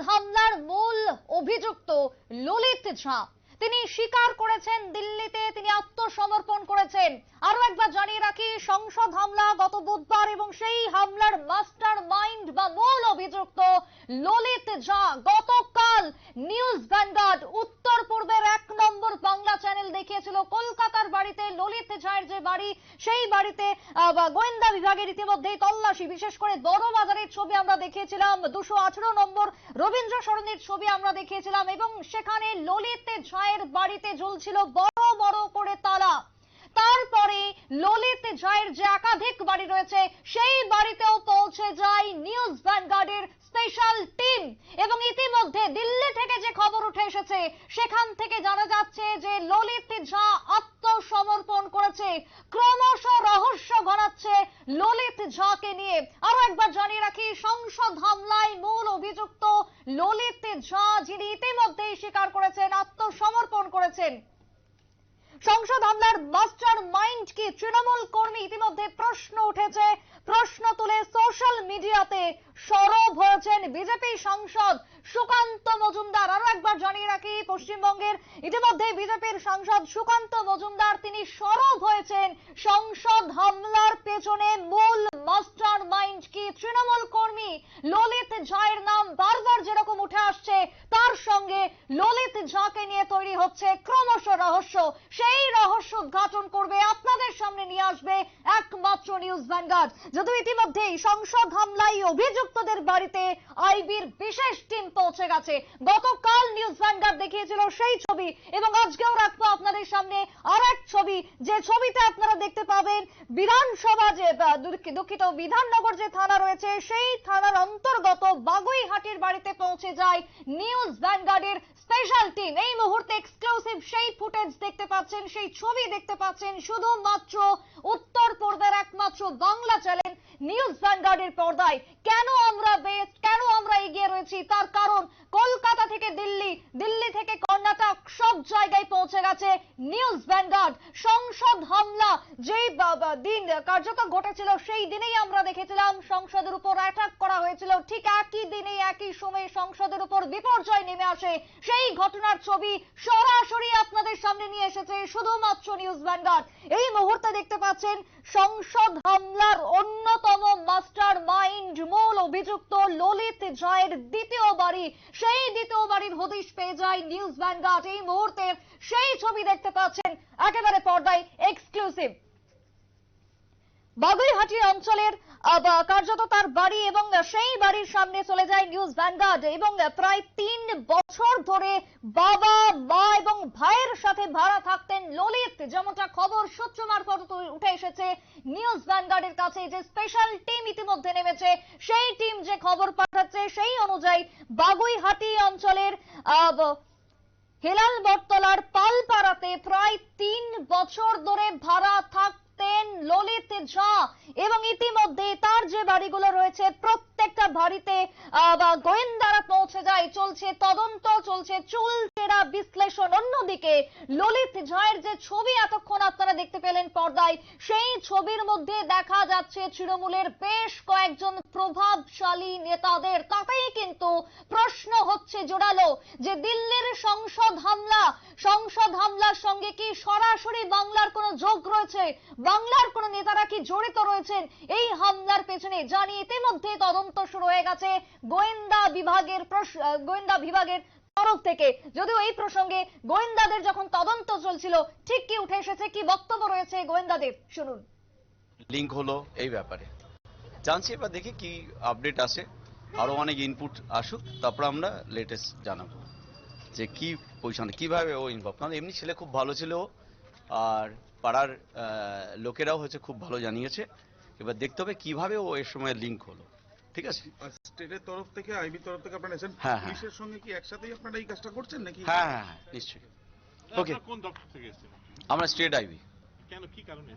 হামলার মূল অভিযুক্ত ললিত ঝা। তিনি স্বীকার করেছেন, দিল্লিতে তিনি আত্মসমর্পণ করেছেন। আরও একবার জানিয়ে রাখি, সংসদ হামলা গত বুধবার এবং সেই হামলার মাস্টার মাইন্ড বা মূল অভিযুক্ত ললিত ঝা গতকাল নিউজ ভ্যানগার্ড উত্তর পূর্বের এক নম্বর বাংলা চ্যানেল দেখিয়েছিল। কলকাতার বাড়িতে ললিত ঝায়ের যে বাড়ি, সেই বাড়িতে গোয়েন্দা বিভাগের ইতিমধ্যেই তল্লাশি, বিশেষ করে বড় বাজারের ছবি আমরা দেখিয়েছিলাম, দুশো নম্বর রবীন্দ্র সরণির ছবি আমরা দেখিয়েছিলাম এবং সেখানে ললিত ঝায়ের বাড়িতে ঝুলছিল বড় বড় করে তালা। তারপরে ললিত জয়ের যে একাধিক বাড়ি রয়েছে, সেই বাড়িতেও পৌঁছে যায় নিউজ ভ্যানগার্ডের স্পেশাল টিম। এবং ইতিমধ্যে দিল্লি থেকে যে খবর উঠে এসেছে, সেখান থেকে জানা যাচ্ছে যে ললিত ঝা আত্মসমর্পণ করেছে। ক্রমশ রহস্য ঘনাচ্ছে ললিত ঝাকে নিয়ে। আরও একবার জানিয়ে রাখি, সংসদ হামলায় মূল অভিযুক্ত ললিত ঝা যিনি ইতিমধ্যেই স্বীকার করেছেন, আত্মসমর্পণ করেছেন। সংসদ হামলার মাস্টার মাইন্ড কি তৃণমূল কর্মী ইতিমধ্যে প্রশ্ন উঠেছে, প্রশ্ন তুলে সোশ্যাল মিডিয়াতে সরব হয়েছেন বিজেপি সাংসদ সুকান্ত মজুমদার। আরও একবার জানিয়ে রাখি, পশ্চিমবঙ্গের ইতিমধ্যে বিজেপির সাংসদ সুকান্ত মজুমদার, তিনি সরব হয়েছেন সংসদ হামলার পেছনে। মূল মাস্টার মাইন্ড কি তৃণমূল কর্মী ললিত ঝায়ের নাম বারবার যেরকম উঠে আসছে, তার সঙ্গে ললিত ঝাকে নিয়ে তৈরি হচ্ছে ক্রমশ রহস্য। সেই রহস্য উদ্ঘাটন করবে, আপনাদের সামনে নিয়ে আসবে একমাত্র নিউজ ভ্যানগার্ড। যদিও ইতিমধ্যেই সংসদ হামলায় অভিযুক্তদের বাড়িতে আইবির বিশেষ টিম পৌঁছে গেছে। গতকাল নিউজ ভ্যানগার্ড দেখিয়েছিল সেই ছবি এবং আজকেও রাখব আপনাদের সামনে আর এক ছবি। যে ছবিতে আপনারা দেখতে পাবেন, বিধানসভা যে দুঃখ- দুঃখিত বিধাননগর যে থানা রয়েছে, সেই থানার অন্তর্গত বাগুইহাটির বাড়িতে পৌঁছে যায় নিউজ ভ্যানগার্ডের স্পেশাল টিম এই মুহূর্তে এক্সক্লুসিভ সেই ফুটেজ দেখতে পাচ্ছেন, সেই ছবি দেখতে পাচ্ছেন শুধুমাত্র উত্তর পর্দার একমাত্র বাংলা চ্যানেল নিউজ ভ্যানগার্ডের পর্দায় কেন আমরা বেস্ট কেন আমরা এগিয়ে রয়েছি? তার কারণ কলকাতা থেকে দিল্লি দিল্লি থেকে কর্ণাটক সব জায়গায় পৌঁছে গেছে নিউজ ভ্যানগার্ড সংসদ হামলা যেই দিন কার্যত ঘটেছিল, সেই দিনেই আমরা দেখেছিলাম সংসদের উপর অ্যাটাক করা হয়েছিল। ঠিক একই দিনে একই সময়ে সংসদের উপর বিপর্যয় নেমে আসে। সেই ঘটনার ছবি সরাসরি আপনাদের সামনে নিয়ে এসেছে শুধুমাত্র নিউজ ভ্যানগার্ড এই মুহূর্তে দেখতে পাচ্ছেন, সংসদ হামলার অন্যতম মাস্টার মাইন্ড। মূল অভিযুক্ত ললিত জয়ের দ্বিতীয় বাড়ি। সেই দ্বিতীয় বাড়ির পেয়ে যায় নিউজ এই সেই ছবি দেখতে পাচ্ছেন একেবারে পর্দায় এক্সক্লুসিভ বাগুইহাটি অঞ্চলের কার্যত তার বাড়ি এবং সেই বাড়ির সামনে চলে যায় নিউজ ভ্যানগার্ড এবং প্রায় তিন বছর ধরে বাবা, মা এবং ভাইয়ের সাথে ভাড়া থাকতেন ললিত। যেমনটা খবর সূত্র মারফত উঠে এসেছে। নিউজ ভ্যানগার্ডের কাছে যে স্পেশাল টিম ইতিমধ্যে নেমেছে, সেই টিম যে খবর পাঠাচ্ছে, সেই অনুযায়ী বাগুইহাটি অঞ্চলের হেলাল বটতলার পালপাড়াতে প্রায় তিন বছর ধরে ভাড়া থাকতেন ললিত ঝা। এবং ইতিমধ্যে তার যে বাড়িগুলো রয়েছে, প্রত্যেকটা বাড়িতে বা গোয়েন্দারা পৌঁছে যায়। চলছে তদন্ত, চলছে চুলচেরা বিশ্লেষণ। অন্যদিকে ললিত ঝায়ের যে ছবি এতক্ষণ আপনারা দেখতে পেলেন পর্দায়, সেই ছবির মধ্যে দেখা যাচ্ছে তৃণমূলের বেশ কয়েকজন প্রভাবশালী নেতাদের। তাতেই কিন্তু প্রশ্ন হচ্ছে জোরালো যে দিল্লির সংসদ হামলা, সংসদ হামলার সঙ্গে কি সরাসরি বাংলার কোনো যোগ রয়েছে? বাংলার কোন নেতারা কি জড়িত রয়েছেন এই হামলার পেছনে? জানি ইতিমধ্যে তদন্ত শুরু হয়ে গেছে। গোয়েন্দা বিভাগের গোয়েন্দা বিভাগের তরফ থেকে। যদিও এই প্রসঙ্গে গোয়েন্দাদের যখন তদন্ত চলছিল ঠিক কি উঠে এসেছে কি বক্তব্য রয়েছে গোয়েন্দাদের? শুনুন। লিঙ্ক হলো এই ব্যাপারে। জানছি এবার দেখি কি আপডেট আসে। আরও অনেক ইনপুট আসুক তারপর আমরা লেটেস্ট জানাব যে কি পজিশনে কীভাবে ও ইনভলভ কারণ এমনি ছেলে খুব ভালো ছিল ও, আর পাড়ার লোকেরাও হচ্ছে খুব ভালো জানিয়েছে। এবার দেখতে হবে কীভাবে ও এর সময় লিঙ্ক হলো। ঠিক আছে? স্টেটের তরফ থেকে আইবি তরফ থেকে আপনারা এসেছেন? হ্যাঁ, হ্যাঁ। পুলিশের সঙ্গে কি একসাথেই আপনারা এই কাজটা করছেন নাকি? হ্যাঁ হ্যাঁ হ্যাঁ নিশ্চয়ই। ওকে কোন দপ্তর থেকে এসেছেন? আমরা স্টেট আইবি। কেন কি কারণে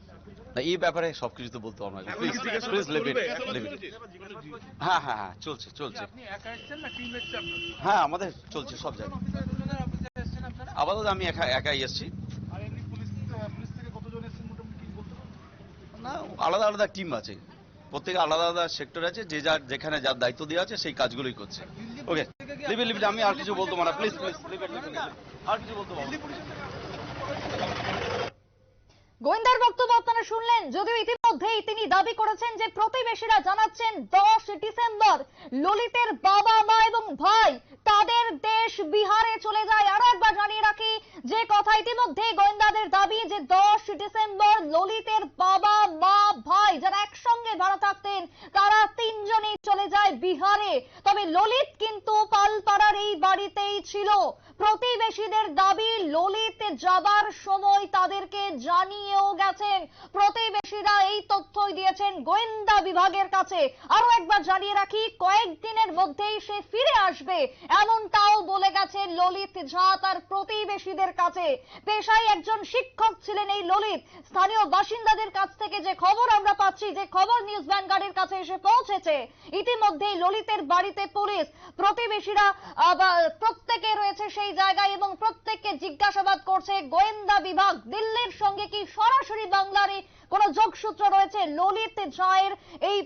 না এই ব্যাপারে সবকিছু তো বলতে প্লিজ জীবন হ্যাঁ হ্যাঁ হ্যাঁ চলছে চলছে। আপনি একা এসেছেন না টিম এসেছে আপনার হ্যাঁ আমাদের চলছে সব জায়গায়। আপাতত আমি একা একাই এসেছি। আর এমনি পুলিশ পুলিশ থেকে কতজন এসেছেন মোটামুটি কি বলতে না আলাদা আলাদা টিম আছে। প্রত্যেকে আলাদা আলাদা সেক্টর আছে, যে যার যেখানে যার দায়িত্ব দেওয়া আছে, সেই কাজগুলোই করছে ওকে লিভ লিভ আমি আর কিছু বলতো না প্লিজ প্লিজ আর কিছু বলতো। গোয়েন্দার বক্তব্য আপনারা শুনলেন, যদিও ইতিমধ্যেই তিনি দাবি করেছেন যে প্রতিবেশীরা জানাচ্ছেন দশ ডিসেম্বর ললিতের বাবা মা এবং ভাই তাদের দেশ বিহারে চলে যায়। আরও একবার জানিয়ে রাখি যে কথা ইতিমধ্যেই গোয়েন্দাদের দাবি যে দশ ডিসেম্বর ললিতের বাবা মা ভাই যারা একসঙ্গে ভাড়া থাকতেন, তারা তিনজনেই চলে যায় বিহারে। তবে ললিত কিন্তু পালপাড়ার এই বাড়িতেই ছিল। প্রতিবেশীদের দাবি ললিত যাবার সময় তাদেরকে জানিয়েও গেছেন প্রতিবেশীরা এই তথ্যই দিয়েছেন গোয়েন্দা বিভাগের কাছে। আরও একবার জানিয়ে রাখি, কয়েকদিনের মধ্যেই সে ফিরে আসবে। এমনটাও বলে গেছে ললিত ঝা তার প্রতিবেশীদের কাছে। পেশায় একজন শিক্ষক ছিলেন এই ললিত। স্থানীয় বাসিন্দাদের কাছ থেকে যে খবর আমরা পাচ্ছি, যে খবর নিউজ ভ্যানগার্ডের কাছে এসে পৌঁছেছে, ইতিমধ্যেই ললিতের বাড়িতে পুলিশ, প্রতিবেশীরা প্রত্যেকে রয়েছে সেই জায়গায় এবং প্রত্যেককে জিজ্ঞাসাবাদ করছে, গোয়েন্দা বিভাগ, দিল্লির সঙ্গে কি সরাসরি বাংলারই কোন যোগসূত্র রয়েছে ললিত জয়ের। এই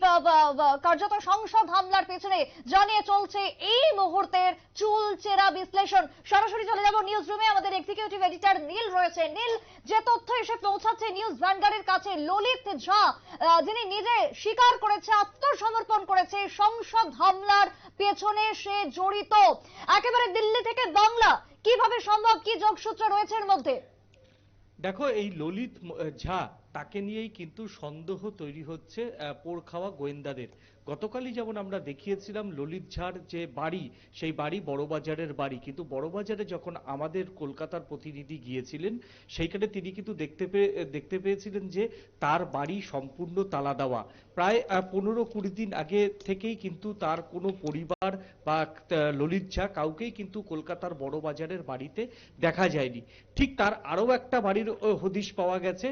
কার্যত সংসদ হামলার পেছনে জানিয়ে চলছে এই মুহূর্তের চুল চেরা বিশ্লেষণ। সরাসরি চলে যাব নিউজ রুমে আমাদের এক্সিকিউটিভ এডিটর নীল রয়েছে। নীল, যে তথ্য এসে পৌঁছাচ্ছে নিউজ ভ্যানগার্ডের কাছে, ললিত ঝা যিনি নিজে স্বীকার করেছে, আত্মসমর্পণ করেছে, সংসদ হামলার পেছনে সে জড়িত। একেবারে দিল্লি থেকে বাংলা, কীভাবে সম্ভব, কি যোগসূত্র রয়েছে এর মধ্যে? দেখো, এই ললিত ঝা তাকে নিয়েই কিন্তু সন্দেহ তৈরি হচ্ছে পোড় খাওয়া গোয়েন্দাদের। গতকালই যেমন আমরা দেখিয়েছিলাম ললিত ঝার যে বাড়ি, সেই বাড়ি বড়বাজারের বাড়ি। কিন্তু বড়বাজারে যখন আমাদের কলকাতার প্রতিনিধি গিয়েছিলেন, সেইখানে তিনি কিন্তু দেখতে পেয়ে দেখতে পেয়েছিলেন যে তার বাড়ি সম্পূর্ণ তালা দেওয়া। প্রায় পনেরো কুড়ি দিন আগে থেকেই কিন্তু তার কোনো পরিবার বা ললিত ঝা কাউকেই কিন্তু কলকাতার বড়বাজারের বাড়িতে দেখা যায়নি। ঠিক তার আরও একটা বাড়ির হদিশ পাওয়া গেছে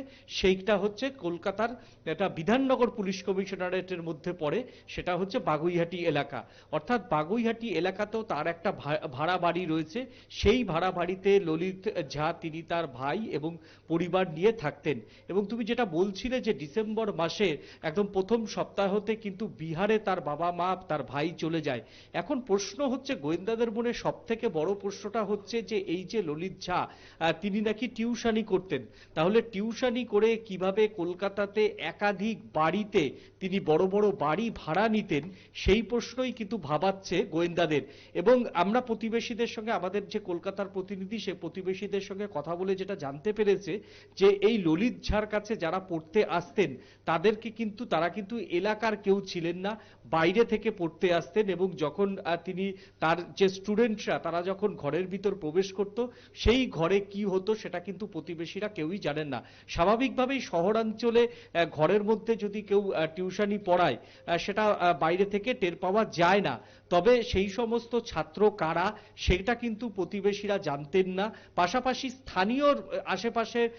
সেইটা হচ্ছে কলকাতার এটা বিধাননগর পুলিশ কমিশনারেটের মধ্যে পড়ে, সেটা হচ্ছে বাগুইহাটি এলাকা। অর্থাৎ বাগুইহাটি এলাকাতেও তার একটা ভাড়া বাড়ি রয়েছে। সেই ভাড়া বাড়িতে ললিত ঝা তিনি তার ভাই এবং পরিবার নিয়ে থাকতেন। এবং তুমি যেটা বলছিলে যে ডিসেম্বর মাসে একদম প্রথম সপ্তাহতে কিন্তু বিহারে তার বাবা মা, তার ভাই চলে যায়। এখন প্রশ্ন হচ্ছে, গোয়েন্দাদের মনে সব থেকে বড় প্রশ্নটা হচ্ছে যে এই যে ললিত ঝা তিনি নাকি টিউশনি করতেন। তাহলে টিউশনি করে কীভাবে কলকাতাতে একাধিক বাড়িতে তিনি বড় বড় বাড়ি ভাড়া নিতেন, সেই প্রশ্নই কিন্তু ভাবাচ্ছে গোয়েন্দাদের। এবং আমরা প্রতিবেশীদের সঙ্গে, আমাদের যে কলকাতার প্রতিনিধি, সে প্রতিবেশীদের সঙ্গে কথা বলে যেটা জানতে পেরেছে, যে এই ললিত ঝার কাছে যারা পড়তে আসতেন, তাদেরকে কিন্তু, তারা কিন্তু এলাকার কেউ ছিলেন না, বাইরে থেকে পড়তে আসতেন এবং যখন তিনি তার যে স্টুডেন্টরা, তারা যখন ঘরের ভিতর প্রবেশ করত, সেই ঘরে কি হতো সেটা কিন্তু প্রতিবেশীরা কেউই জানেন না। স্বাভাবিকভাবেই শহরাঞ্চলে ঘরের মধ্যে যদি কেউ টিউশনি পড়ায় সেটা বাইরে থেকে টের পাওয়া যায় না। তবে সেই সমস্ত ছাত্র কারা, সেটা কিন্তু প্রতিবেশীরা জানতেন না। পাশাপাশি স্থানীয় আশেপাশের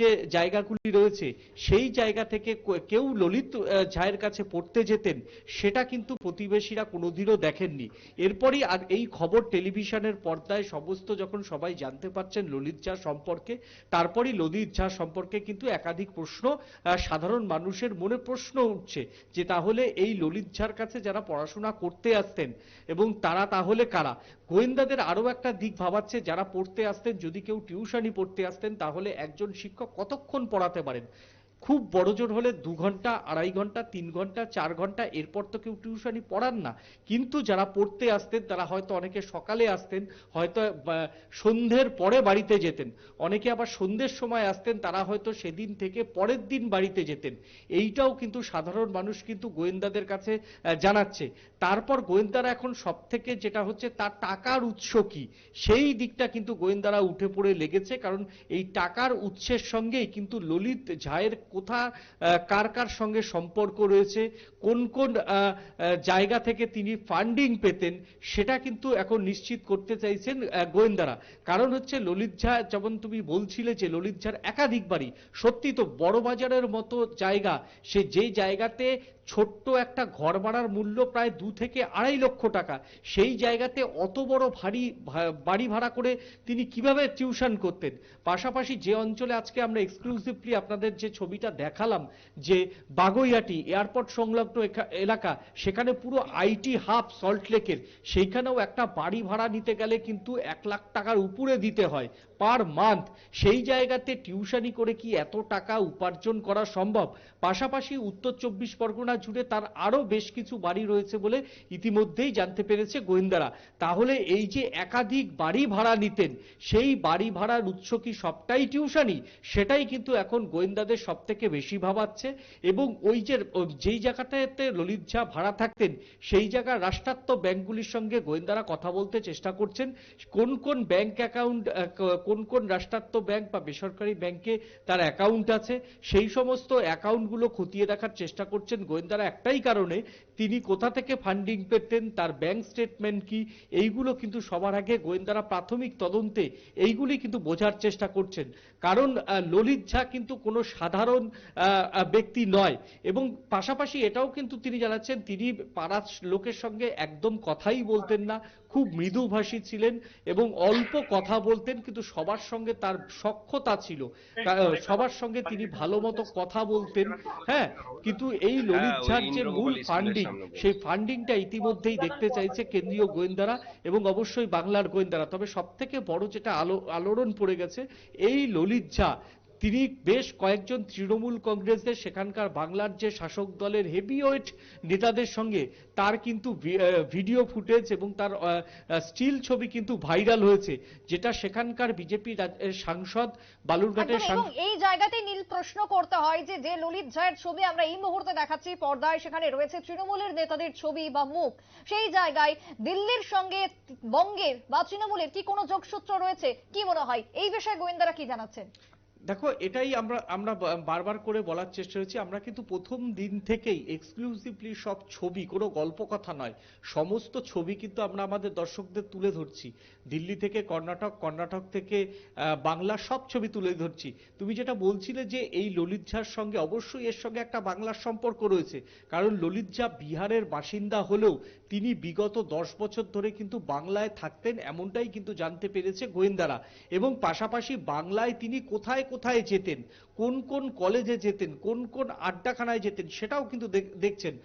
যে জায়গাগুলি রয়েছে, সেই জায়গা থেকে কেউ ললিত ঝায়ের কাছে পড়তে যেতেন, সেটা কিন্তু প্রতিবেশীরা কোনোদিনও দেখেননি। এরপরই আর এই খবর টেলিভিশনের পর্দায় সমস্ত যখন সবাই জানতে পারছেন ললিত ঝা সম্পর্কে, তারপরই ললিত ঝা সম্পর্কে কিন্তু একাধিক প্রশ্ন সাধারণ মানুষের মনে প্রশ্ন উঠছে যে তাহলে এই ললিত ঝার কাছে যারা পড়াশোনা করতে আসতেন এবং তারা তাহলে কারা? গোয়েন্দাদের আরও একটা দিক ভাবাচ্ছে, যারা পড়তে আসতেন, যদি কেউ টিউশনি পড়তে আসতেন, তাহলে একজন শিক্ষক কতক্ষণ পড়াতে পারেন? খুব বড় জোর হলে দু ঘণ্টা, আড়াই ঘণ্টা, তিন ঘণ্টা, চার ঘণ্টা, এরপর তো কেউ টিউশনি পড়ান না। কিন্তু যারা পড়তে আসতেন, তারা হয়তো অনেকে সকালে আসতেন, হয়তো সন্ধ্যের পরে বাড়িতে যেতেন। অনেকে আবার সন্ধ্যের সময় আসতেন, তারা হয়তো সেদিন থেকে পরের দিন বাড়িতে যেতেন। এইটাও কিন্তু সাধারণ মানুষ কিন্তু গোয়েন্দাদের কাছে জানাচ্ছে। তারপর গোয়েন্দারা এখন সব থেকে যেটা হচ্ছে, তার টাকার উৎস কি? সেই দিকটা কিন্তু গোয়েন্দারা উঠে পড়ে লেগেছে, কারণ এই টাকার উৎসের সঙ্গেই কিন্তু ললিত ঝায়ের কোথা কার কার সঙ্গে সম্পর্ক রয়েছে, কোন কোন জায়গা থেকে তিনি ফান্ডিং পেতেন, সেটা কিন্তু এখন নিশ্চিত করতে চাইছেন গোয়েন্দারা। কারণ হচ্ছে ললিত ঝা, যেমন তুমি বলছিলে যে ললিত ঝার একাধিক বাড়ি, সত্যি তো বড় বাজারের মতো জায়গা, সে যেই জায়গাতে ছোট্ট একটা ঘর ভাড়ার মূল্য প্রায় দু থেকে আড়াই লক্ষ টাকা, সেই জায়গাতে অত বড় ভারী বাড়ি ভাড়া করে তিনি কীভাবে টিউশন করতেন? পাশাপাশি যে অঞ্চলে আজকে আমরা এক্সক্লুসিভলি আপনাদের যে ছবিটা দেখালাম যে বাগৈয়াটি এয়ারপোর্ট সংলগ্ন এলাকা, সেখানে পুরো আইটি হাব সল্টলেকের সেইখানেও একটা বাড়ি ভাড়া নিতে গেলে কিন্তু এক লাখ টাকার উপরে দিতে হয়। পার মান্থ, সেই জায়গাতে টিউশনি করে কি এত টাকা উপার্জন করা সম্ভব? পাশাপাশি উত্তর চব্বিশ পরগনা জুড়ে তার আরও বেশ কিছু বাড়ি রয়েছে বলে ইতিমধ্যেই জানতে পেরেছে গোয়েন্দারা। তাহলে এই যে একাধিক বাড়ি ভাড়া নিতেন, সেই বাড়ি ভাড়ার উৎস কি সবটাই টিউশনি? সেটাই কিন্তু এখন গোয়েন্দাদের সব থেকে বেশি ভাবাচ্ছে এবং ওই যে যেই জায়গাটাতে ললিত ঝা ভাড়া থাকতেন, সেই জায়গার রাষ্ট্রায়ত্ত ব্যাংকগুলির সঙ্গে গোয়েন্দারা কথা বলতে চেষ্টা করছেন। কোন কোন ব্যাংক অ্যাকাউন্ট কোন কোন রাষ্ট্রায়ত্ত ব্যাংক বা বেসরকারি ব্যাংকে তার অ্যাকাউন্ট আছে, সেই সমস্ত অ্যাকাউন্টগুলো খতিয়ে দেখার চেষ্টা করছেন গোয়েন্দারা একটাই কারণে তিনি কোথা থেকে ফান্ডিং পেতেন তার ব্যাংক স্টেটমেন্ট কি এইগুলো কিন্তু সবার আগে গোয়েন্দারা প্রাথমিক তদন্তে এইগুলি কিন্তু বোঝার চেষ্টা করছেন কারণ ললিত ঝা কিন্তু কোনো সাধারণ ব্যক্তি নয় এবং পাশাপাশি এটাও কিন্তু তিনি জানাচ্ছেন তিনি পাড়ার লোকের সঙ্গে একদম কথাই বলতেন না খুব মৃদুভাষী ছিলেন এবং অল্প কথা বলতেন কিন্তু সবার সঙ্গে তার সক্ষতা ছিল সবার সঙ্গে তিনি ভালো মতো কথা বলতেন হ্যাঁ কিন্তু এই ললিত হ্যাঁ, ঝার যে মূল ফান্ডিং। সেই ফান্ডিংটা ইতিমধ্যেই দেখতে চাইছে কেন্দ্রীয় গোয়েন্দারা এবং অবশ্যই বাংলার গোয়েন্দারা। তবে সব থেকে বড় যেটা আলো আলোড়ন পড়ে গেছে এই ললিত ঝা তিনি বেশ কয়েকজন তৃণমূল কংগ্রেসের সেখানকার বাংলার যে শাসক দলের হেভিওয়েট নেতাদের সঙ্গে তার কিন্তু ভিডিও ফুটেজ এবং তার স্টিল ছবি কিন্তু ভাইরাল হয়েছে যেটা সেখানকার বিজেপি সাংসদ বালুরঘাটের সাংসদ এই জায়গাতেই নীল প্রশ্ন করতে হয় যে যে ললিত ঝায়ের ছবি আমরা এই মুহূর্তে দেখাচ্ছি পর্দায় সেখানে রয়েছে তৃণমূলের নেতাদের ছবি বা মুখ। সেই জায়গায় দিল্লির সঙ্গে বঙ্গের বা তৃণমূলের কি কোনো যোগসূত্র রয়েছে? কি মনে হয়? এই বিষয়ে গোয়েন্দারা কি জানাচ্ছেন? দেখো, এটাই আমরা আমরা বারবার করে বলার চেষ্টা হয়েছি আমরা কিন্তু প্রথম দিন থেকেই এক্সক্লুসিভলি সব ছবি, কোনো গল্প কথা নয়, সমস্ত ছবি কিন্তু আমরা আমাদের দর্শকদের তুলে ধরছি। দিল্লি থেকে কর্ণাটক কর্ণাটক থেকে বাংলা সব ছবি তুলে ধরছি। তুমি যেটা বলছিলে যে এই ললিত ঝার সঙ্গে অবশ্যই এর সঙ্গে একটা বাংলার সম্পর্ক রয়েছে, কারণ ললিত ঝা বিহারের বাসিন্দা হলেও তিনি বিগত দশ বছর ধরে কিন্তু বাংলায় থাকতেন, এমনটাই কিন্তু জানতে পেরেছে গোয়েন্দারা। এবং পাশাপাশি বাংলায় তিনি কোথায় কোথায় যেতেন, কোন কোন কলেজে যেতেন, কোন কোন আড্ডাখানায় যেতেন, সেটাও কিন্তু দেখ- দেখছেন।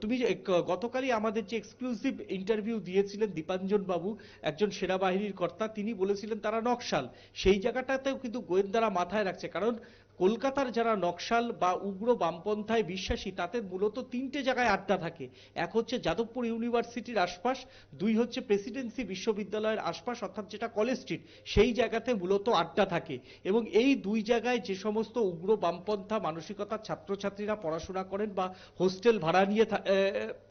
তুমি যে গতকালই আমাদের যে এক্সক্লুসিভ ইন্টারভিউ দিয়েছিলেন দীপাঞ্জন বাবু একজন সেনাবাহিনীর কর্তা, তিনি বলেছিলেন তারা নকশাল। সেই জায়গাটাতেও কিন্তু গোয়েন্দারা মাথায় রাখছে। কারণ কলকাতার যারা নকশাল বা উগ্র বামপন্থায় বিশ্বাসী, তাতে মূলত তিনটে জায়গায় আড্ডা থাকে। এক হচ্ছে যাদবপুর ইউনিভার্সিটির আশপাশ, দুই হচ্ছে প্রেসিডেন্সি বিশ্ববিদ্যালয়ের আশপাশ, অর্থাৎ যেটা কলেজ স্ট্রিট, সেই জায়গাতে মূলত আড্ডা থাকে। এবং এই দুই জায়গায় যে সমস্ত উগ্র বামপন্থা মানসিকতার ছাত্রছাত্রীরা পড়াশোনা করেন বা হোস্টেল ভাড়া নিয়ে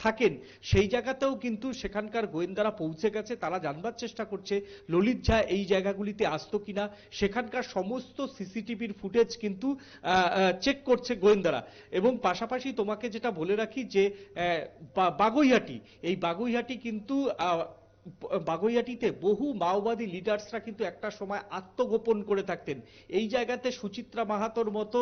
থাকেন, সেই জায়গাতেও কিন্তু সেখানকার গোয়েন্দারা পৌঁছে গেছে, তারা জানবার চেষ্টা করছে, ললিত ঝা এই জায়গাগুলিতে আসতো কিনা। সেখানকার সমস্ত সিসিটিভির ফুটেজ কিন্তু চেক করছে গোয়েন্দারা। এবং পাশাপাশি তোমাকে যেটা বলে রাখি যে বাগুইহাটি। এই বাগুইহাটি কিন্তু আহ, বাগুইহাটিতে বহু মাওবাদী লিডার্সরা কিন্তু একটা সময় আত্মগোপন করে থাকতেন। এই জায়গাতে সুচিত্রা মাহাতোর মতো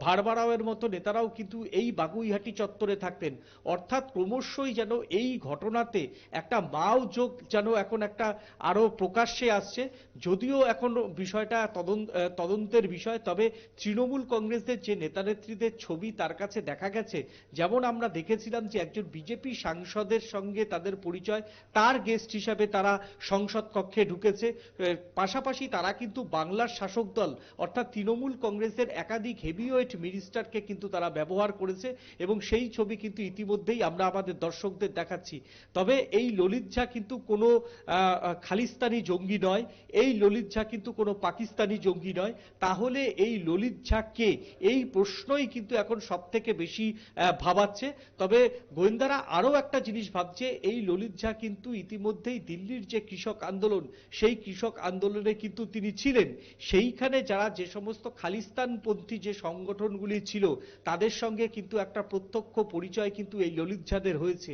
ভারবারাওয়ের মতো নেতারাও কিন্তু এই বাগুইহাটি চত্বরে থাকতেন। অর্থাৎ ক্রমশই যেন এই ঘটনাতে একটা মাও যোগ যেন এখন একটা আরও প্রকাশ্যে আসছে। যদিও এখন বিষয়টা তদন্ত তদন্তের বিষয় তবে তৃণমূল কংগ্রেসদের যে নেতানেত্রীদের ছবি তার কাছে দেখা গেছে। যেমন আমরা দেখেছিলাম যে একজন বিজেপি সাংসদের সঙ্গে তাদের পরিচয় তার গেস্ট হিসাবে তারা সংসদ কক্ষে ঢুকেছে। পাশাপাশি তারা কিন্তু বাংলার শাসক দল, অর্থাৎ তৃণমূল কংগ্রেসের একাধিক হেভিওয়েট মিনিস্টারকে কিন্তু তারা ব্যবহার করেছে এবং সেই ছবি কিন্তু ইতিমধ্যেই আমরা আমাদের দর্শকদের দেখাচ্ছি। তবে এই ললিত ঝা কিন্তু কোনো খালিস্তানি জঙ্গি নয়। এই ললিত ঝা কিন্তু কোনো পাকিস্তানি জঙ্গি নয়। তাহলে এই ললিত ঝা কে? এই প্রশ্নই কিন্তু এখন সব থেকে বেশি ভাবাচ্ছে। তবে গোয়েন্দারা আরও একটা জিনিস ভাবছে, এই ললিত ঝা কিন্তু ইতিমধ্যেই দিল্লির যে কৃষক আন্দোলন, সেই কৃষক আন্দোলনে কিন্তু তিনি ছিলেন। সেইখানে যারা যে সমস্ত খালিস্তানপন্থী যে সংগঠনগুলি ছিল, তাদের সঙ্গে কিন্তু একটা প্রত্যক্ষ পরিচয় কিন্তু এই ললিত ঝাদের হয়েছে।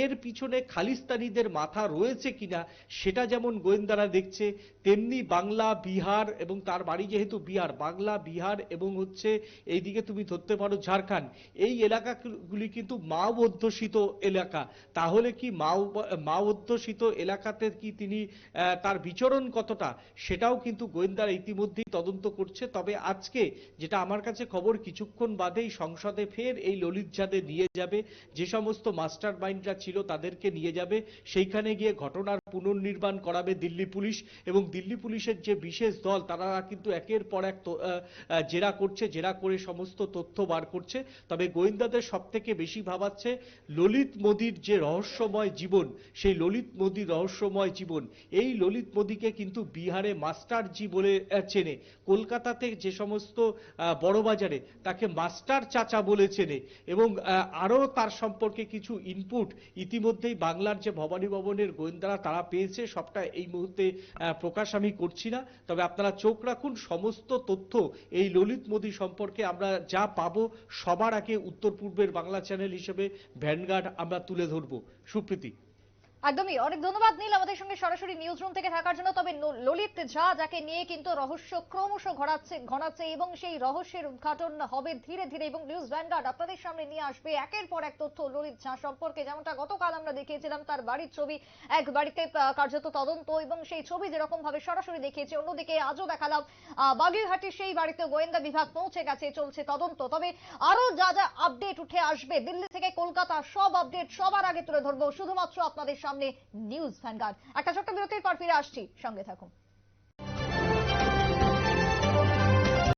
এর পিছনে খালিস্তানিদের মাথা রয়েছে কিনা, সেটা যেমন গোয়েন্দারা দেখছে, তেমনি বাংলা, বিহার এবং তার বাড়ি যেহেতু বিহার, বাংলা, বিহার এবং হচ্ছে এইদিকে তুমি ধরতে পারো ঝাড়খণ্ড। এই এলাকাগুলি কিন্তু মাও অধ্যুষিত এলাকা। তাহলে কি মাও মাও অধ্যুষিত এলাকাতে কি তিনি তার বিচরণ কতটা, সেটাও কিন্তু গোয়েন্দারা ইতিমধ্যেই তদন্ত করছে। তবে আজকে যেটা আমার কাছে খবর, কিছুক্ষণ বাদেই সংসদে ফের এই ললিত যাদের নিয়ে যাবে। যে সমস্ত মাস্টার মাইন্ডরা ছিল তাদেরকে নিয়ে যাবে। সেইখানে গিয়ে ঘটনার পুনর্নির্মাণ করাবে দিল্লি পুলিশ এবং দিল্লি পুলিশের যে বিশেষ দল তারা কিন্তু একের পর এক জেরা করছে জেরা করে সমস্ত তথ্য বার করছে। তবে গোয়েন্দাদের সব থেকে বেশি ভাবাচ্ছে ললিত মোদির যে রহস্যময় জীবন সেই ললিত মোদির রহস্যময় জীবন। এই ললিত মোদিকে কিন্তু বিহারে মাস্টারজি বলে চেনে। কলকাতাতে যে সমস্ত বড় বাজারে তাকে মাস্টার চাচা বলে চেনে এবং আহ, আরও তার সম্পর্কে কিছু ইনপুট ইতিমধ্যেই বাংলার যে ভবানী ভবনের গোয়েন্দারা তারা পেয়েছে, সবটা এই মুহূর্তে প্রকাশ আমি করছি না। তবে আপনারা চোখ রাখুন, সমস্ত তথ্য এই ললিত মোদী সম্পর্কে আমরা যা পাবো সবার আগে উত্তর পূর্বের বাংলা চ্যানেল হিসেবে ভ্যানগার্ড আমরা তুলে ধরব। সুপ্রীতি। একদমই। অনেক ধন্যবাদ নীল আমাদের সঙ্গে সরাসরি নিউজ রুম থেকে থাকার জন্য। তবে ললিত ঝা যাকে নিয়ে কিন্তু রহস্য ক্রমশ ঘনাচ্ছে ঘনাচ্ছে এবং সেই রহস্যের উদ্ঘাটন হবে ধীরে ধীরে এবং নিউজ ভ্যানগার্ড আপনাদের সামনে নিয়ে আসবে একের পর এক তথ্য ললিত ঝা সম্পর্কে। যেমনটা গতকাল আমরা দেখিয়েছিলাম তার বাড়ির ছবি এক বাড়িতে কার্যত তদন্ত এবং সেই ছবি যেরকম ভাবে সরাসরি দেখিয়েছে অন্যদিকে আজও দেখালাম আহ, বাগুইহাটির সেই বাড়িতে গোয়েন্দা বিভাগ পৌঁছে গেছে চলছে তদন্ত। তবে আরও যা যা আপডেট উঠে আসবে দিল্লি থেকে কলকাতা সব আপডেট সবার আগে তুলে ধরবো। শুধুমাত্র আপনাদের সামনে নিউজ ভ্যানগার্ড একটা ছোট্ট বিরতির পর ফিরে আসছি। সঙ্গে থাকুন।